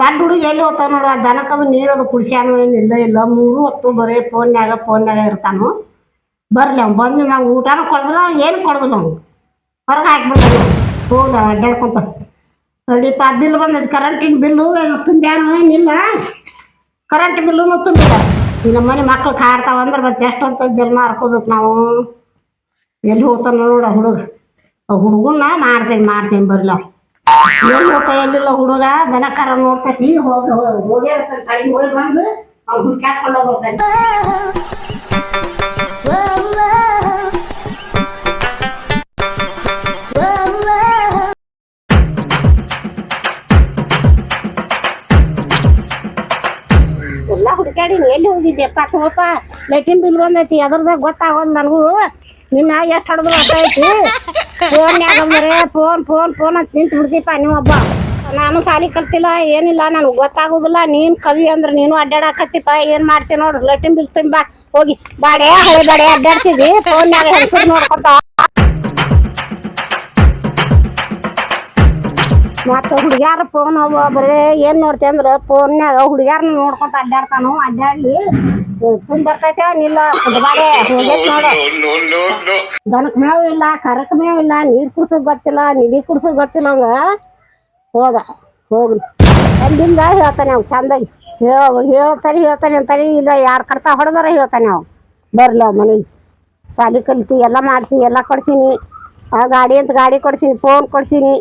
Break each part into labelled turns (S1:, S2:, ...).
S1: ದಡ್ಡ ಹುಡುಗಿ ಎಲ್ಲಿ ಹೋಗ್ತಾವ ನೋಡು, ಆ ದನಕ್ಕದು ನೀರದು ಕುಡಿಸ್ಯಾನು ಏನಿಲ್ಲ ಇಲ್ಲ ಮೂರು ಹೊತ್ತು ಬರೀ ಫೋನ್ಯಾಗ ಫೋನ್ಯಾಗ ಇರ್ತಾನು. ಬರ್ಲಿ ಅವ್ನು ಬಂದು ನಾವು ಊಟನೂ ಕೊಡೋದಿಲ್ಲ ಏನು ಕೊಡೋದಿಲ್ಲ ಅವ್ನು. ಹೊರಗೆ ಹಾಕ್ಬಿಡ್ತಾನೆ ಹೋದ ಅಡ್ಡಾಡ್ಕೊಂತ ತಡಿಪ ಬಿಲ್ ಬಂದದ ಕರೆಂಟಿನ ಬಿಲ್ಲು ತುಂಬ್ಯಾನು ಏನಿಲ್ಲ ಕರೆಂಟ್ ಬಿಲ್ಲುನು ತುಂಬಿಲ್ಲ. ನಮ್ಮ ಮನೆ ಮಕ್ಳು ಕಾಡ್ತಾವ ಅಂದ್ರೆ ಮತ್ತೆ ಎಷ್ಟಂತ ಜನ್ಮ ಹಾಕೋಬೇಕು ನಾವು. ಎಲ್ಲಿ ಹೋಗ್ತಾನ ನೋಡ ಹುಡುಗ. ಹುಡುಗನ್ನ ಮಾಡ್ತೇನೆ ಮಾಡ್ತೇನೆ, ಬರ್ಲಿ ಹೋಗ್ತಾ ಎಲ್ಲಿಲ್ಲ ಹುಡುಗ ದನ ಕರ ನೋಡ್ತೈತಿ ಹೋಗಿ ಹೋಗಿ ಇರ್ತಾನೆ ತಡಿ ಹೋಗಿ ಬಂದು ಅವ್ನು ಹುಡ್ಕ್ಯಾಡ್ಕೊಂಡು ಹೋಗ್ತಾನೆ ಎಲ್ಲ ಹುಡುಕಾಡಿನಿ ಎಲ್ಲಿ ಹೋಗಿದ್ದೆಪ್ಪ ಪಾಪ ಲೈಟಿನ್ ಬಿಲ್ ಬಂದೈತಿ ಅದ್ರದಾಗ ಗೊತ್ತಾಗೋಲ್ಲ ನನಗೂ. ನಿನ್ನ ಎಷ್ಟು ಹೊಡೆದು ಐತಿ? ಫೋನ್ಯಾಗ ಬರೇ ಫೋನ್ ಫೋನ್ ಫೋನ್ ಅಂತ ನಿಂತು ಬಿಡ್ತೀಪ ನೀವೊಬ್ಬ. ನಾನು ಸಾಲಿ ಕಲ್ತಿಲ್ಲ, ಏನಿಲ್ಲ, ನನಗೆ ಗೊತ್ತಾಗೋದಿಲ್ಲ. ನೀನು ಕವಿ ಅಂದ್ರೆ ನೀನು ಅಡ್ಡಾಡಕತ್ತಿಪ್ಪ. ಏನು ಮಾಡ್ತೀನಿ ನೋಡು, ಲಟ್ಟಿನ್ ಬಿಲ್ ತುಂಬ ಹೋಗಿ. ಬಾಡೆ, ಹಳೆ ಬಾಡೆ ಅಡ್ಡಾಡ್ತಿದ್ವಿ ಫೋನ್ಯಾಗ ಹೆಸರು ನೋಡ್ಕೊತ ಮತ್ತೆ ಹುಡುಗ್ಯಾರ ಫೋನ್ ಅವ, ಬರೇ ಏನ್ ನೋಡ್ತಿ ಅಂದ್ರ, ಫೋನ್ಯಾಗ ಹುಡುಗ್ಯಾರನ್ನ ನೋಡ್ಕೊಂತ ಅಡ್ಡಾಡ್ತಾನು, ಅಡ್ಡಾಡ್ಲಿ. ಬರ್ತೈತೆ ದನಕ್ ಮೇವು ಇಲ್ಲ ಕರಕ್ ಮೇವು ಇಲ್ಲ ನೀರ್ ಕುಡ್ಸೋದ್ ಗೊತ್ತಿಲ್ಲ ನಿಧಿ ಕುಡ್ಸೋದ್ ಗೊತ್ತಿಲ್ಲ ಅವಂಗ ಹೋದ ಹೋಗ್ಲಿ ಅಲ್ಲಿಂದ ಹೇಳ್ತಾನೆ ಅವ್ ಚಂದಾಗಿ ಹೇಳ ಹೇಳ್ತಾನೆ ಹೇಳ್ತಾನೆ ಅಂತಾನೆ ಇಲ್ಲ ಯಾರು ಕರ್ತಾ ಹೊಡೆದಾರ ಹೇಳ್ತಾನೆ ಅವ್ ಬರ್ಲಿ ಅವ್ ಮನೆಗೆ ಸಾಲಿ ಕಲಿತಿ ಎಲ್ಲ ಮಾಡ್ತಿ ಎಲ್ಲ ಕೊಡ್ಸೀನಿ ಆ ಗಾಡಿ ಅಂತ ಗಾಡಿ ಕೊಡ್ಸೀನಿ ಫೋನ್ ಕೊಡ್ಸೀನಿ.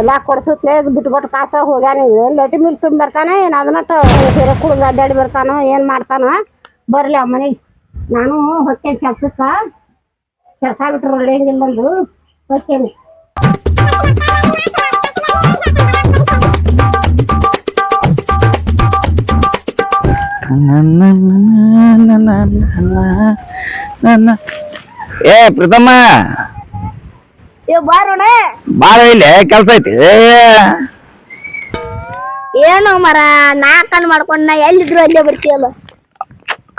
S1: ಎಲ್ಲ ಕೊಡ್ಸುತ್ತೆ ಬಿಟ್ಬಿಟ್ಟು ಕಾಸ ಹೋಗ್ಯಾನ ಲಟ್ಟಿ ಲೈಟಿ ಮಿಲ್ ತುಂಬ ಬರ್ತಾನೆ ಏನು ಅದನ್ನ ಸೀರೆ ಕುಡ್ದು ಅಡ್ಡಾಡಿ ಬರ್ತಾನೋ ಏನು ಮಾಡ್ತಾನೋ ಬರಲಿ ಆ ಮನೆಗೆ ನಾನು ಹೊಟ್ಟೆ ಕೆಲ್ಸಕ್ಕೆ ಕೆಲಸ ಬಿಟ್ರೆ ಹೊಟ್ಟೆನಿ
S2: ಏ ಪ್ರೀತಮ್ಮ
S3: ಏ ಬಾರೋಣ.
S2: ಬಾಳ ಇಲ್ಲಿ ಕೆಲ್ಸ ಐತಿ.
S3: ಏನು ಮರ ನಾ ಕಣ್ ಮಾಡ್ಕೊಂಡ್ ನಾ ಎಲ್ಲಿದ್ರು ಅಲ್ಲೇ ಬರ್ತೀಯಲ್ಲ.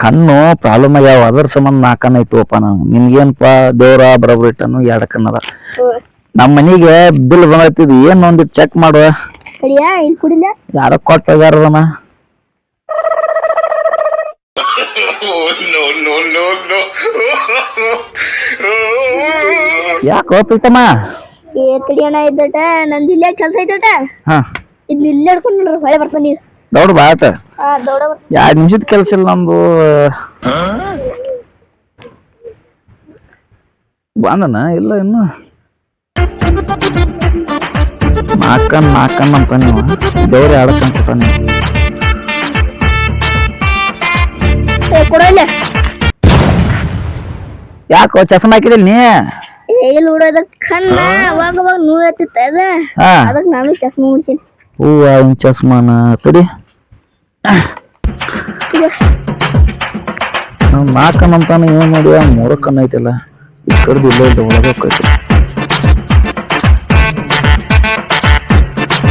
S2: ಕಣ್ಣು ಪ್ರಾಬ್ಲಮ್ ಆಗ್ಯಾವ ಅದ್ರ ಸಂಬಂಧ ನಾಲ್ಕಣ್ಣ ಐತಿವಪ್ಪ ನಾನು. ನಿನ್ಗೇನಪ್ಪ ದೇವ್ರ ಬರೋಬ್ರ ಇಟ್ಟನು ಎರಡು ಕಣ್ಣದ ನಮ್ಮ ಮನಿಗೆ ಬಿಲ್ ಬಂದೈತಿದ್ ಏನ್ ಒಂದಿಟ್ ಚೆಕ್ ಮಾಡುವ
S3: ಕಡಿಯಾ ಇಲ್ಲಿ ಕುಡಿಲ್ಲ
S2: ಯಾರ ಕೊಟ್ಟ ಹೋಗ್ಯಾರದನ ಯಾಕೋ ಪ್ರೀತಮ್ಮ?
S3: ಏ ಅಣ್ಣ ಇದ್ದಟ ನಂದು ಇಲ್ಲೇ ಕೆಲಸ ಐತಟ
S2: ಹಾ.
S3: ಇಲ್ಲಿ ಇಲ್ಲೇ ಹಿಡ್ಕೊಂಡು ನೋಡ್ರಿ ಹೊಳೆ ಬರ್ತಾನೆ ನೀವು
S2: ದೌಡ್ ಎರಡು
S3: ಹಾ ದೌಡ
S2: ಎರಡ್ ನಿಮಿಷದ ಕೆಲಸ ಇಲ್ಲ ನಮ್ದು? ಬಂದನ? ಇಲ್ಲ ಇನ್ನು? ನಾಕನ್ ನಾಕನ್ ಅಂತ ನೀವು ಬೇರೆ ಆಡಕ್ಕಂತ ನೀವು
S3: ಕೊಡಲ್ಲ
S2: ಯಾಕೋ ಚಸ್ಮ ಹಾಕಿದಿಲ್ ನೀ?
S3: ಏ ಇಲ್ಲಿ ನೋಡೋದ ಕಣ್ಣ ಅವಾಗ ಅವಾಗ ನೋವು ಎತ್ತಿತ್ತ ಅದ.
S2: ಹಾ.
S3: ಅದಕ್ಕೆ ನಾನು ಚಸ್ಮಾ ಮುಡ್ಸೀನಿ.
S2: ಹೂವ ಇನ್ ಚಸ್ಮಾನ? ತಡಿ. ನಾವ್ ಏನ್ ನೋಡಿ ಮೂರು ಕಣ್ಣು ಐತಿಲ್ಲ. ಈ ಕಡ್ದು ಇಲ್ಲ ಒಳಗೆ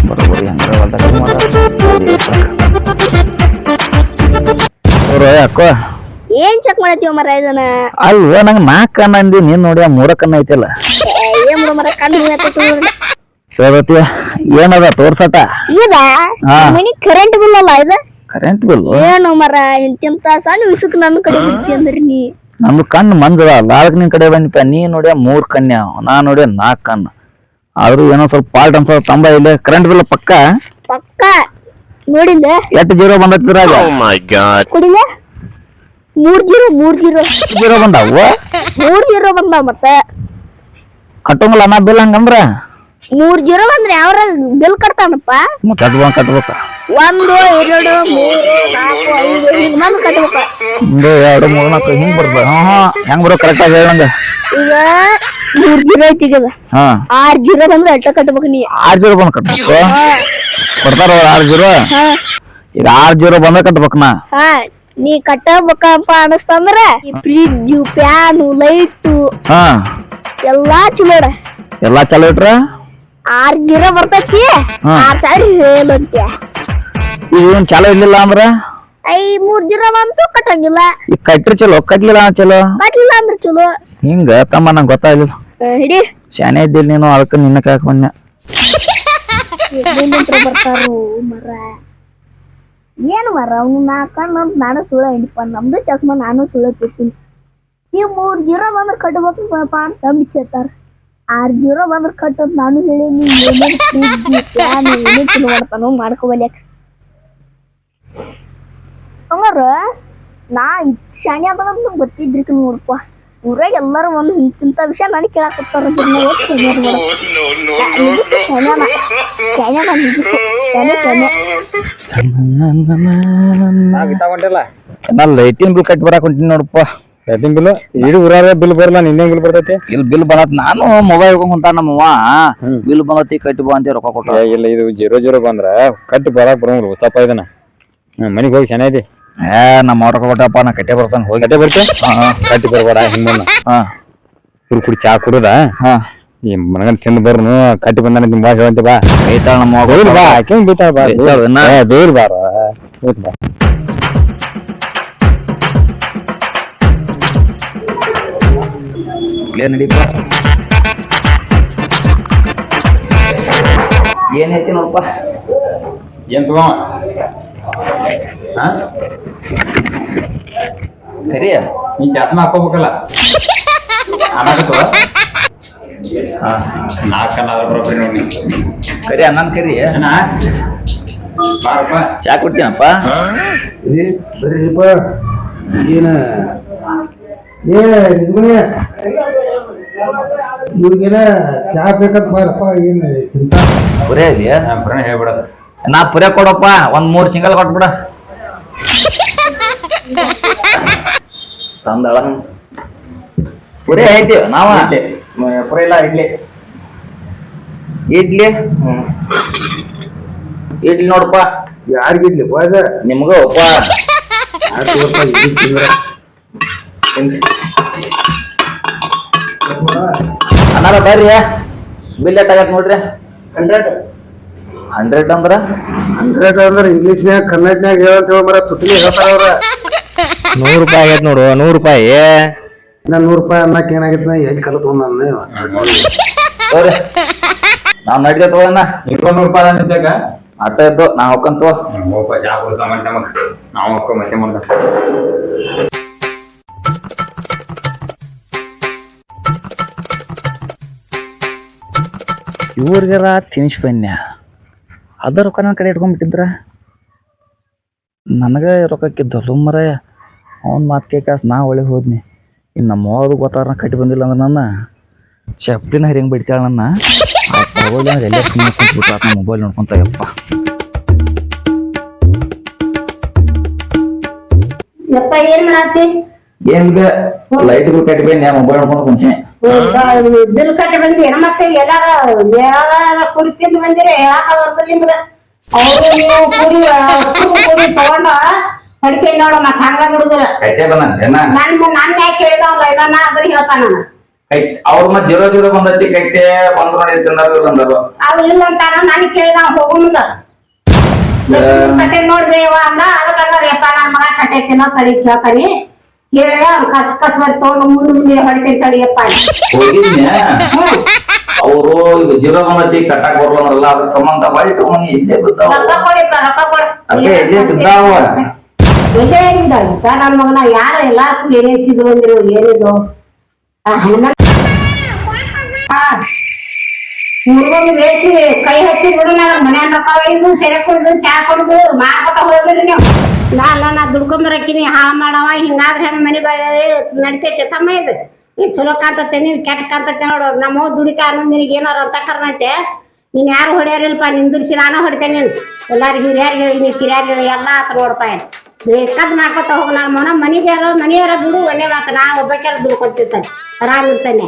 S2: ಬರೋಬರಿ ಹಂಗ ಹೊಲ್ದಾಗ ಮಾಡ ಯಾಕೋ
S3: ಏನ್ ಚೆಕ್ ಮಾಡತ್ತೀವ ಮರ ಇದನ್ನ?
S2: ಅಲ್ವ ನಂಗೆ ನಾಲ್ಕು ಕಣ್ಣ ಅಂದಿ ನೀನ್ ನೋಡಿ ಆ ಮೂರ ಕಣ್ಣ ಐತಿಲ್ಲ.
S3: ಏ, ಏನ್ ಮರ ಕಣ್ಣು
S2: ಏನದ ತೋರ್ಸಟ
S3: ಇದ?
S2: ಹಾ.
S3: ಮನಿ ಕರೆಂಟ್ ಬಿಲ್ ಅಲ್ಲ ಇದು?
S2: ಕರೆಂಟ್ ಬಿಲ್
S3: ಏನು ಮರ ಇಂತಿಂತ ಸಣ್ಣ ವಿಷಕ್ ನನ್ನ ಕಡೆ ಬಿಡ್ತಿ ಅಂದ್ರಿ ನೀ?
S2: ನಮ್ದು ಕಣ್ಣು ಮಂದದ ಲಾಲ್ಕ್ ನಿನ್ ಕಡೆ ಬಂದಿಪ್ಪ ನೀ ನೋಡಿ ಮೂರ್ ಕನ್ಯಾ ನಾ ನೋಡಿ ನಾಲ್ಕು ಕಣ್ಣು. ಆದ್ರೂ ಏನೋ ಸ್ವಲ್ಪ ಪಾಲ್ಟ್ ಅನ್ಸೋ ತಂಬ ಇಲ್ಲ ಕರೆಂಟ್ ಬಿಲ್ ಪಕ್ಕ?
S3: ಪಕ್ಕ? ನೋಡಿಲ್ಲ
S2: ಎಟ್ ಜೀರೋ ಬಂದತ್ತಿದ್ರಾಗ
S3: ಕುಡಿಲ? ಮೂರ್ ಜೀರೋ ಮೂರ್ ಜೀರೋ.
S2: ಜೀರೋ ಬಂದಾವು?
S3: ಮೂರ್ ಜೀರೋ ಬಂದ ಮತ್ತ.
S2: ಕಟ್ಟಂಗಿಲ್ಲ ನಾ ಬಿಲ್ ಹಂಗಂದ್ರ?
S3: ಮೂರ್ ಜೀರೋ ಬಂದ್ರೆ ಯಾವ್ರ ಬಿಲ್ ಕಟ್ತಾನಪ್ಪ?
S2: ಕಟ್ಬೇಕ ಕಟ್ಬೇಕ.
S3: ಒಂದು ಎರಡು ಮೂರು ನಾಲ್ಕು ಐದು ಹಿಂಗ್ ಮಂದಿ ಕಟ್ಬೇಕ.
S2: ಒಂದು ಎರಡು ಮೂರು ನಾಲ್ಕು ಹಿಂಗ್ ಬರ್ತದ. ಹಾ ಹಾ ಹೆಂಗ್ ಬರೋ ಕರೆಕ್ಟ್ ಆಗಿ ಹೇಳಂಗ
S3: ಈಗ ಮೂರ್ ಜೀರೋ ಐತಿ ಈಗ.
S2: ಹಾ.
S3: ಆರ್ ಜೀರೋ ಬಂದ್ರೆ ಅಟ್ಟ ಕಟ್ಬೇಕು ನೀ.
S2: ಆರ್ ಜೀರೋ ಬಂದ್ ಕಟ್ಬೇಕು? ಕೊಡ್ತಾರ ಆರ್ ಜೀರೋ? ಈಗ ಆರ್ ಜೀರೋ ಬಂದ ಕಟ್ಬೇಕ ನಾ
S3: ಹಾ. ನೀ ಕಟ್ಟಬೇಕಪ್ಪ ಅನಸ್ತಂದ್ರ ಈ ಫ್ರಿಜ್ ಫ್ಯಾನು ಲೈಟು
S2: ಹಾ.
S3: ಎಲ್ಲಾ ಚಲೋ
S2: ಎಲ್ಲಾ ಚಲೋ ಇಟ್ರ?
S3: ಆರ್ ಜೀರೋ ಬರ್ತೈತಿ
S2: ಹಾ.
S3: ಆರ್ ಸಾವಿರ ಹೇಳಂತೆ
S2: ಈಗ ಚಲೋ ಇರ್ಲಿಲ್ಲ ಅಂದ್ರ?
S3: ಐ ಮೂರ್ ಜೀರೋ ಬಂತು ಕಟ್ಟಂಗಿಲ್ಲ.
S2: ಈಗ ಕಟ್ರಿ ಚಲೋ ಕಟ್ಲಿಲ್ಲ ಅಂದ್ರ ಚಲೋ?
S3: ಕಟ್ಲಿಲ್ಲ ಅಂದ್ರೆ ಚಲೋ.
S2: ಹಿಂಗ ತಮ್ಮ ನಂಗೆ ಗೊತ್ತಾಗಿಲ್ಲ
S3: ಆ, ಹಿಡಿ.
S2: ಶಾನೆ ಇದ್ದಿಲ್ಲ ನೀನು ಅದಕ್ಕೆ ನಿನ್ನ ಕಾಕೊಂಡೆ
S3: ಬರ್ತಾರು ಮರ. ಏನು ಮರ ಅವ್ನು ನಾಲ್ಕಣ್ಣ ನಾನು ಸುಳ್ಳ ಹಿಡಿಪ ನಮ್ದು ಚಸ್ಮಾ ನಾನು ಸುಳ್ಳ ತಿರ್ತೀನಿ ನೀವು ಮೂರ್ ಜೀರೋ ಬಂದ್ರೆ ಕಟ್ಬೇಕು ಪಾಪ ಅಂತ ಕೇಳ್ತಾರೆ. ಆರ್ ಜೀರೋ ಬಂದ್ರೆ ಕಟ್ಟದ್ ನಾನು ಹೇಳೀನಿ ಏನೇನು ತಿಳ್ಕೊಡ್ತಾನೋ ಮಾಡ್ಕೋಬಲ್ಯಾಕ ಹಂಗಾರ ನಾ ಶಾಣೆ ಅದ ನಮ್ಗೆ ಗೊತ್ತಿದ್ರಿಕ ನೋಡಪ್ಪ ಊರಾಗ ಎಲ್ಲರೂ ಒಂದು ಇಂತಿಂತ ವಿಷಯ ನನಗೆ ಕೇಳಾಕತ್ತಾರ.
S2: ನಾ ಲೈಟಿನ ಬಿಲ್ ಕಟ್ಟಿ ಬರಾಕ್ ಹೊಂಟಿನಿ ನೋಡಪ್ಪ.
S4: ಲೈಟಿಂಗ್ ಬಿಲ್ ಇಡೀ ಊರಾಗ ಬಿಲ್ ಬರಲ್ಲ ನಿನ್ನೆ ಬಿಲ್ ಬರ್ತೈತಿ?
S2: ಇಲ್ಲಿ ಬಿಲ್ ಬಂದತ್. ನಾನು ಮೊಬೈಲ್ ಹಿಡ್ಕೊಂಡ್ ಕುಂತ ನಮ್ಮವ್ವ. ಬಿಲ್ ಬಂದತಿ ಕಟ್ಟಿ ಬಾ ಅಂತ ರೊಕ್ಕ ಕೊಟ್ಟ.
S4: ಇಲ್ಲ ಇದು ಜೀರೋ ಜೀರೋ ಬಂದ್ರ ಕಟ್ಟಿ ಬರಾಕ್ ಬರಂಗಿಲ್ಲ ಗೊತ್ತಪ್ಪ ಇದನ್ನ. ಮನೆಗೆ ಹೋಗಿ ಚೆನ್ನಾಗಿದೆ
S2: ಏ ನಮ್ಮ ರೊಕ್ಕ ಕೊಟ್ಟಪ್ಪ ನಾ ಕಟ್ಟೆ ಬರ್ತಾನೆ ಹೋಗಿ
S4: ಕಟ್ಟೆ ಬರ್ತೆ
S2: ಹಾ ಹಾ,
S4: ಕಟ್ಟಿ ಬರ್ಬೇಡ ಹಿಂದೆ
S2: ಹಾ
S4: ಕುಡಿ ಕುಡಿ ಚಾ ಕುಡುದ
S2: ಹಾ
S4: ಈ ಮನಗನ್ ತಿಂದು ಬರ್ನು ಕಟ್ಟಿ ಬಂದಾನ ನಿಮ್ ಬಾ ಹೇಳಂತೆ ಬಾ
S2: ಐತಾಳ ನಮ್ಮ ಅವ್ವ
S4: ಬೇರ್ ಬಾ ಆಕೆ ಬೀತಾಳ ಬಾ
S2: ಬೈತಾಳ ಇನ್ನ?
S4: ಏ, ಬೇರ್ ಬಾರ ಬೇರ್ ಬಾ
S2: ಇಲ್ಲೇ ನಡೀಪ ಏನೈತಿ ನೋಡಪ್ಪ
S4: ಏನ್ ತಗೋ
S2: ಹಾ ಸರಿ
S4: ನೀ ಚಾಸ್ಮ ಹಾಕೋಬೇಕಲ್ಲ ನಾಲ್ಕನ್ನಾದ್ರ ಬರೋಬ್ರಿ ನೋಡಿ.
S2: ಕರಿ ಅಣ್ಣನ ಕರಿ.
S4: ಅಣ್ಣ ಬಾರಪ್ಪ.
S2: ಚಾ ಕೊಡ್ತೀನಪ್ಪ?
S5: ಏ ಬರ್ರಿಪ್ಪ ಏನ? ಇವ್ರಿಗೇನ ಚಾ ಬೇಕಂತ ಬಾರಪ್ಪ ಏನು ತಿಂತ
S2: ಪುರೇ ಇದೆಯಾ?
S4: ಬರೋಣ ಹೇಳ್ಬಿಡೋದು.
S2: ನಾ ಪುರೇ ಕೊಡಪ್ಪ ಒಂದ್ ಮೂರ್ ಸಿಂಗಲ್ ಕೊಟ್ಬಿಡ. ತಂದಳ. ಪುರೇ ಐತಿ ನಾವ?
S4: ಪುರ ಇಲ್ಲ ಇಡ್ಲಿ.
S2: ಇಡ್ಲಿ? ಇಡ್ಲಿ ನೋಡಪ್ಪ.
S5: ಯಾರಿಗಿಡ್ಲಿ ಬಾಯ್ದ
S2: ನಿಮ್ಗ ಒಪ್ಪ ಅನ್ನಾರ ಬರ್ರಿ ಬಿಲ್ ಎಟ್ ಆಗತ್ ನೋಡ್ರಿ?
S5: ಹಂಡ್ರೆಡ್.
S2: ಹಂಡ್ರೆಡ್ ಅಂದ್ರ?
S5: ಹಂಡ್ರೆಡ್ ಅಂದ್ರೆ ಇಂಗ್ಲೀಷ್ನ್ಯಾಗ ಕನ್ನಡನ್ಯಾಗ ಹೇಳಂತ ಹೇಳ ಮರ ತುಟ್ಲಿ ಹೇಳ್ತಾರ ಅವ್ರ.
S4: ನೂರು ರೂಪಾಯಿ ಆಗೈತೆ ನೋಡು ನೂರು ರೂಪಾಯಿ.
S5: ನಾ ನೂರು ರೂಪಾಯಿ ಅನ್ನಕ್ ಏನಾಗೈತೆ ನಾ ಎಲ್ಲಿ ಕಲ್ತು ನಾನು?
S2: ತೋರಿ ನಾವ್ ನಡಿದೆ ತಗೋಣ
S4: ಇಪ್ಪತ್ತು ನೂರು ರೂಪಾಯಿ ಅಂತಾಗ
S2: ಅಟ್ಟ ಇದ್ದು ನಾ ಹೊಕ್ಕಂತ
S4: ಹೋಗಪ್ಪ ಜಾ ಕುಡ್ತಾ ಮತ್ತೆ ಮಗ. ನಾವು ಹೋಗ್ಕೊ ಮತ್ತೆ ಮಾಡ್ದ
S2: ಇವ್ರಿಗಾರ ತಿನ್ಸಿ ಬನ್ಯ ಅದ ರೊಕ್ಕ ನನ್ನ ಕಡೆ ಇಟ್ಕೊಂಡ್ಬಿಟ್ಟಿದ್ರ? ನನಗೆ ರೊಕ್ಕಕ್ಕಿದ್ದಲ್ಲ ಮರ ಅವ್ನ ಮಾತು ಕೇಕಾಸ್ ನಾ ಒಳಗೆ ಹೋದ್ನಿ. ಇನ್ನು ನಮ್ಮ ಹೋದ್ ಗೊತ್ತಾರ ಕಟ್ಟಿ ಬಂದಿಲ್ಲ ಅಂದ್ರೆ ನನ್ನ. ಚಪ್ಲಿನ ಹರಿಂಗ್ ಬಿಡ್ತಾಳ ನನ್ನ. ಆ ತಗೊಳ್ಳಿ ಅಂದ್ರೆ ಎಲ್ಲ ಸುಮ್ಮನೆ ಕುಂತ್ಬಿಟ್ಟ ನಾ ಮೊಬೈಲ್ ನೋಡ್ಕೊಂತ ಯಪ್ಪ
S1: ಯಪ್ಪ ಏನ್ ಮಾಡತ್ತಿ?
S2: ಏನ್ ಲೈಟ್ಗಳು ಕಟ್ಟಿ ಬಂದ್ಯಾ ಮೊಬೈಲ್ ನೋಡ್ಕೊಂಡು ಕುಂತೀನಿ.
S1: ಬಿಲ್ ಕಟ್ಟಿ ಬಂದಿರ ಮತ್ತೆ ಎಲ್ಲಾರ ಎಲ್ಲ ಕುರಿ ತಿಂದು ಬಂದಿರ ಹೇಳಾಕ ಬರ್ತದೆ ನಿಮ್ದ? ಅವ್ರು ನೀವು ಕುರಿ ಕುರಿ ತಗೊಂಡ ಹೊಡಿಕೆ ನೋಡ ಮತ್ತ ಹಂಗ ಬಿಡುದಿಲ್ಲ.
S2: ಬಂದ
S1: ನನ್ ನನ್ ಯಾಕೆ ಕೇಳಿದವಲ್ಲ ಇದನ್ನ ಅದ್ರ ಹೇಳ್ತಾನ
S2: ಅವ್ರ ಮತ್ ಜೀರೋ ಜೀರೋ ಬಂದೈತಿ ಕಟ್ಟೆ ಬಂದ್ ಮಾಡಿ ತಿನ್ನೋದು ಬಂದರು
S1: ಅವ್ ಇಲ್ಲ ಅಂತಾನ ನನ್ ಕೇಳಿದ ಹೋಗುಂದ ಕಟ್ಟೆ ನೋಡ್ರಿ ಅವ ಅಂದ ಅದಕ್ಕ ಯಪ್ಪ ನನ್ ಮಗ ಕಟ್ಟೆ ತಿನ್ನೋ ಸರಿ ಕೇಳ್ತಾನಿ. ಹೇಳಿ ಕಸ್ ಕಸ್ ತಗೊಂಡು ಮುಂದೆ ಮುಂದೆ ಹೊಡಿತೀನಿ ತಡಿಯಪ್ಪ
S2: ಅವರು ಜೀರೋ ಬಂದೈತಿ ಕಟ್ಟಕ್ ಬರ್ಲಂದ್ರಲ್ಲ ಅದ್ರ ಸಂಬಂಧ ಹೊಳಿ ಮನಿ ಇಲ್ಲೇ ಬಿದ್ದಾವ.
S1: ರೊಕ್ಕ ಕೊಡಿ ಪ, ರೊಕ್ಕ ಕೊಡಿ.
S2: ಅದೇ ಇಲ್ಲೇ ಬಿದ್ದಾವ.
S1: ಇಲ್ಲೇ ಏನಿಲ್ಲ ಈಗ ನನ್ನ ಮಗನ ಯಾರು ಎಲ್ಲಾರ್ಗೂ ಏನೇ ತಿಂದು ಬಂದಿರು ಏನಿದು ಆ ಮುರುಗನ್ ಬೇಸಿ ಕೈ ಹಚ್ಚಿ ಬಿಡು ನಾನು ಮನ್ಯಾಗ ರೊಕ್ಕ ಸೆರೆ ಕುಡ್ದು ಚಾ ಕುಡ್ದು ಮಾಡ್ಕೊತ ಹೋಗ್ಬಿಡ್ರಿ ನೀವು. ನಾ ಅಲ್ಲ ನಾ ದುಡ್ಕೊಂಬರಕ್ಕಿನಿ ಹಾ ಮಾಡವ ಹಿಂಗಾದ್ರೆ ಹೆಂಗ್ ಮನೆ ಬಾಯ್ ನಡಿತೈತೆ ತಮ್ಮ ಇದು. ನೀನ್ ಚಲೋ ಕಾಂತತೆ ನೀನ್ ಕೆಟ್ಟ ಕಾಂತತೆ ನೋಡು. ನಮ್ಮ ದುಡಿತಾ ಅನ್ನೋದು ನಿನಗೆ ಏನಾರ ಅಂತ ಕರ್ನೈತೆ. ನೀನ್ ಯಾರು ಹೊಡ್ಯಾರಿಲ್ಪ ನಿಂದಿರ್ಸಿ ನಾನು ಹೊಡಿತೇನೆ ನೀನು. ಎಲ್ಲಾರು ಹಿರಿಯರಿಗೆ ಹೇಳಿ ಕಿರಿಯರಿಗೆ ಎಲ್ಲ ಆತ ನೋಡಪ್ಪ ಬೇಕಾದ್ ಮಾಡ್ಕೊತ ಹೋಗ ನಾನು ಮನ ಮನೆಗೆ ಯಾರೋ ಮನೆಯವರ ದುಡು ಒಳ್ಳೆ ಮಾತು. ನಾ ಒಬ್ಬಕ್ಕೆ ದುಡ್ಕೊತಿರ್ತಾನೆ ಆರಾಮ್ ಇರ್ತಾನೆ.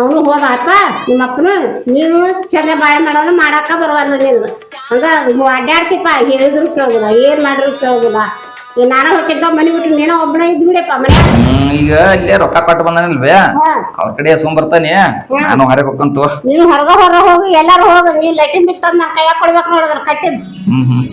S1: ಅವನು ಹೋದ ಆತ ನಿಮ್ಮ ಅಪ್ಪನು ನೀನು ಚಂದ ಬಾಳೆ ಮಾಡೋನು ಮಾಡಾಕ ಬರವಲ್ಲ ನೀನು. ಹಂಗ ಅಡ್ಡಾಡ್ತಿಪ್ಪ ಹೇಳಿದ್ರು ಕೇಳೋದಿಲ್ಲ ಏನ್ ಮಾಡಿದ್ರು ಕೇಳೋದಿಲ್ಲ. ಈ ನಾನು ಹೋಗಿದ್ದ ಮನೆ ಬಿಟ್ಟು ನೀನೋ ಒಬ್ಬನ ಇದ್ ಬಿಡಪ್ಪ ಮನೆ
S2: ಈಗ ಇಲ್ಲೇ ರೊಕ್ಕ ಕೊಟ್ಟು ಬಂದಾನಿಲ್ವೇ? ಅವ್ರ ಕಡೆ ಎಸ್ಕೊಂಡ್ ಬರ್ತಾನೆ. ನಾನು ಹೊರಗೆ ಹೋಗ್ಕಂತು
S1: ನೀನು ಹೊರಗ ಹೊರ ಹೋಗಿ ಎಲ್ಲಾರು ಹೋಗಿ ನೀನ್ ಲೈಟಿನ್ ಬಿಟ್ಟು ತಂದು ನಾ ಕೈಯಾಗ ಕೊಡ್ಬೇಕು ನೋಡಿದ್ರ ಕಟ್ಟಿದ್.
S2: ಹ್ಮ್ ಹ್ಮ್.